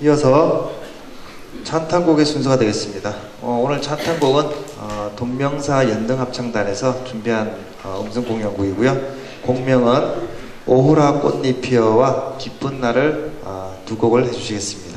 이어서 찬탄곡의 순서가 되겠습니다. 어, 오늘 찬탄곡은 어, 동명사 연등합창단에서 준비한 어, 음성 공연곡이고요. 곡명은 오후라 꽃잎 피어와 기쁜 날을 어, 두 곡을 해주시겠습니다.